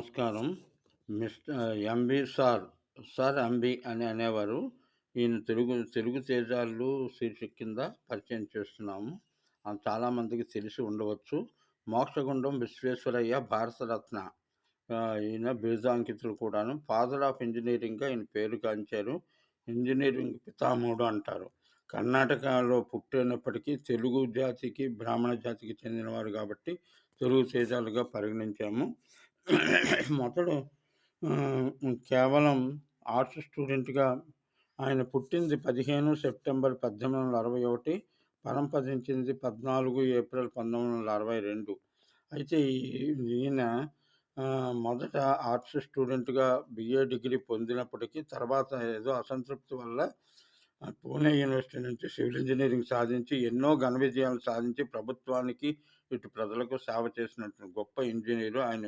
నమస్కారం. Mister MB sir, sir MB అని అనేవారు. ఈయన తెలుగు తెలుగు తేజాలు శీర్షిక కింద పరిచయం చేస్తున్నాము. చాలామందికి తెలిసి ఉండవచ్చు. మోక్షగుండం విశ్వేశ్వరయ్య భారతరత్న ఈయన బిరుదాంకితులు కూడాను. ఫాదర్ ఆఫ్ ఇంజనీరింగ్గా ఈయన పేరుగాంచారు. ఇంజనీరింగ్ పితామహుడు అంటారు. కర్ణాటకలో పుట్టినప్పటికీ తెలుగు జాతికి, బ్రాహ్మణ జాతికి చెందినవారు కాబట్టి తెలుగు తేజాలుగా పరిగణించాము. మొదలు కేవలం ఆర్ట్స్ స్టూడెంట్‌గా ఆయన పుట్టింది 15 సెప్టెంబర్ 1861 పరంపదించింది 14 ఏప్రిల్ 1962 అయితే ఈ ఈయన మొదట ఆర్ట్స్ స్టూడెంట్‌గా బీఏ డిగ్రీ పొందినప్పటికీ తర్వాత ఏదో అసంతృప్తి వల్ల పూణే యూనివర్సిటీ నుంచి సివిల్ ఇంజనీరింగ్ సాధించి ఎన్నో ఘన విజయాలు సాధించి ప్రభుత్వానికి, ఇటు ప్రజలకు సేవ చేసినటువంటి గొప్ప ఇంజనీరు ఆయన